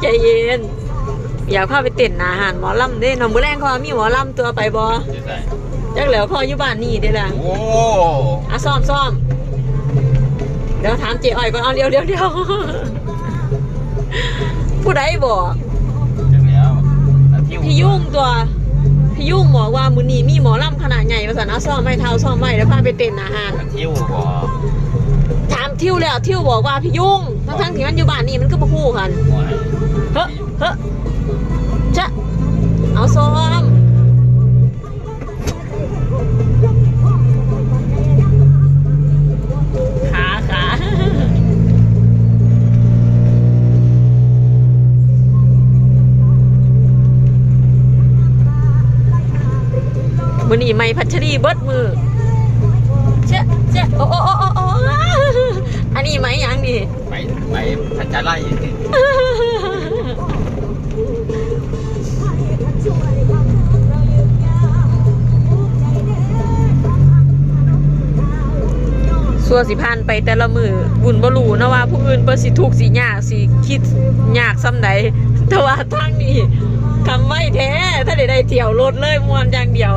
เย็น อยากพาไปเต้นหนาหารหมอลำเด้น้องมือแรงเขาว่ามีหมอลำตัวไปบ่อยู่ไหนจักแล้วเขาอยู่บ้านนี่เด้ล่ะโอ้อะซ่อมซ่อมเดี๋ยวถามเจ๊อ้อยก่อนเอาเดี๋ยวเดี๋ยวเดี๋ยวผู้ใดบอกจังแล้วอาทิวพี่ยุ่งตัวพี่ยุ่งบอกว่ามือนี้มีหมอลำขนาดใหญ่ภาษาซ่อมไม่เท่าซ่อมไม่แล้วพาไปเต้นอาหารอาทิวบ่ถาม ทิวแล้วทิวบอกว่าพี่ยุ่งทั้งทั้งที่มันอยู่บ้านนี่มันก็มาคู่กันเฮ้อเฮ้อจะเอาซ้อมขาขามือนี่ไม่พัชรีเบิดมือ สัวสิพานไปแต่ละมือบุญบรูนะว่าผู้อื่นเปิสิถูกสิยากสิคิดยากซ้ำใดแต่ว่าทางนี้คำไม่แท้ถ้าได้ได้เที่ยวรถเลยมวนอย่างเดียว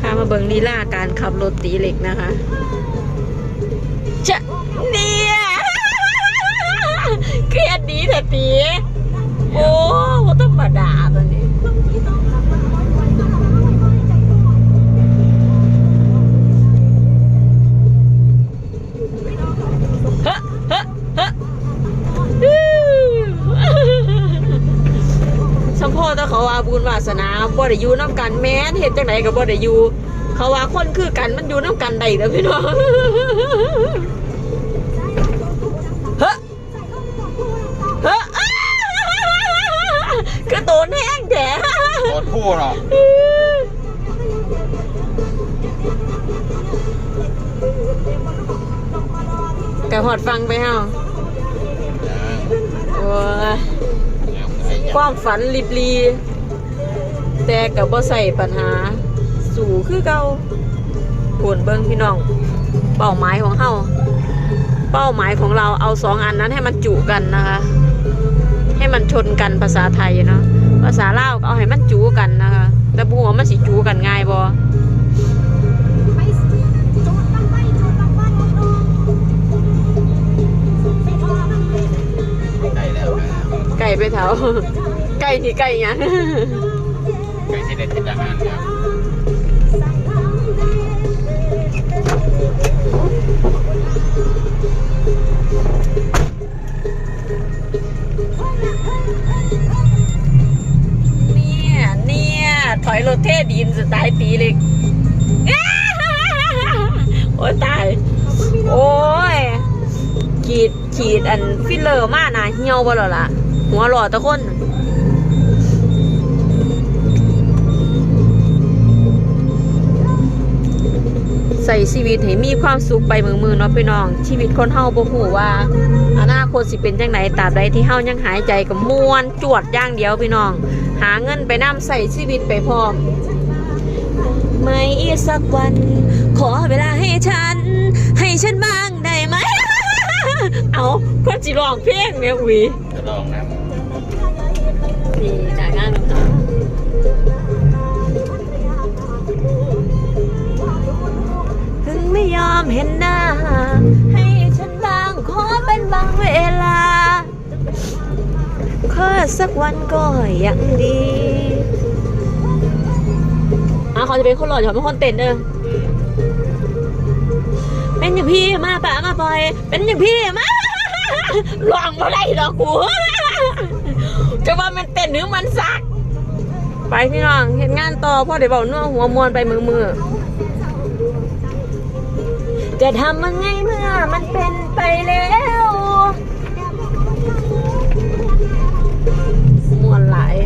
พามาเบิงลีลาการขับรถตีเหล็กนะคะจะเนี่ยเครียดดีแต่ตีโอ้บ่ธรรมดาตอนนี้ ฮะฮะฮะอื้อสัม พ่อถ้าเขาว่าบุญวาสนาบ่ได้อยู่น้ำกันแม้นเฮ็ดจังไดก็บ่ได้อยู่เขาว่าคนคือกันมันอยู่น้ำกันได้เด้อพี่น้องฮะฮะอ้าคือโตนแห้งแท้โคตรพูดหรอกกะหอดฟังไปเฮาโอ้ย ความฝันลิบลี แต่กับบ่ใส่ปัญหา สู่คือเก่าผลเบิ้งพี่น้อง เป้าหมายของเฮาเป้าหมายของเราเอาสองอันนั้นให้มันจุกันนะคะ ให้มันชนกันภาษาไทยเนาะภาษาลาวก็เอาให้มันจูกันนะคะแต่บัวามันสิจูกันง่ายบ่ ไก่ไปเถาไก่ที่ไก่หยังไก่ที่ได้ติดอาหารแล้วเนี่ยเนี่ยถอยรถเท่ดีนสไตล์ตีเล็กโอ้ยตาย โอ้ยขีดขีดอันฟิลเลอร์มากนะเหี่ยวบ่หรอล่ะ หัวหล่อตะคนใส่ชีวิตให้มีความสุขไปมือมือเนาะพี่น้อง ชีวิตคนเฮาบ่ฮู้ว่าอนาคตสิเป็นจังไดตราบใดที่เฮายังหายใจกับมวนจวดอย่างเดียวพี่น้อง หาเงินไปนำใส่ชีวิตไปพร้อมไม่สักวัน ขอเวลาให้ฉัน ให้ฉันบ้าง มเอาเพื่อนสิร้องเพลงเนี่ยอุ๋ยจะลองนะนี่จากงานของเขาถึงไม่ยอมเห็นหน้า ให้ฉันบางขอเป็นบางเวลาขอสักวันก็ยังดีอะเขาจะเป็นคนหล่อจะเป็นคนเต้นเด้อเป็นอย่างพี่มาป่ามาปล่อย เป็นอย่างพี่มา ลองมาได้หรอกกูจะว่ามันเต้นหรือมันสัก ไปพี่น้องเห็นงานต่อพ่อเดี๋ยวบอกนัวหัวมวนไปมือมือจะทำยังไงเมื่อมันเป็นไปแล้วมวนหลาย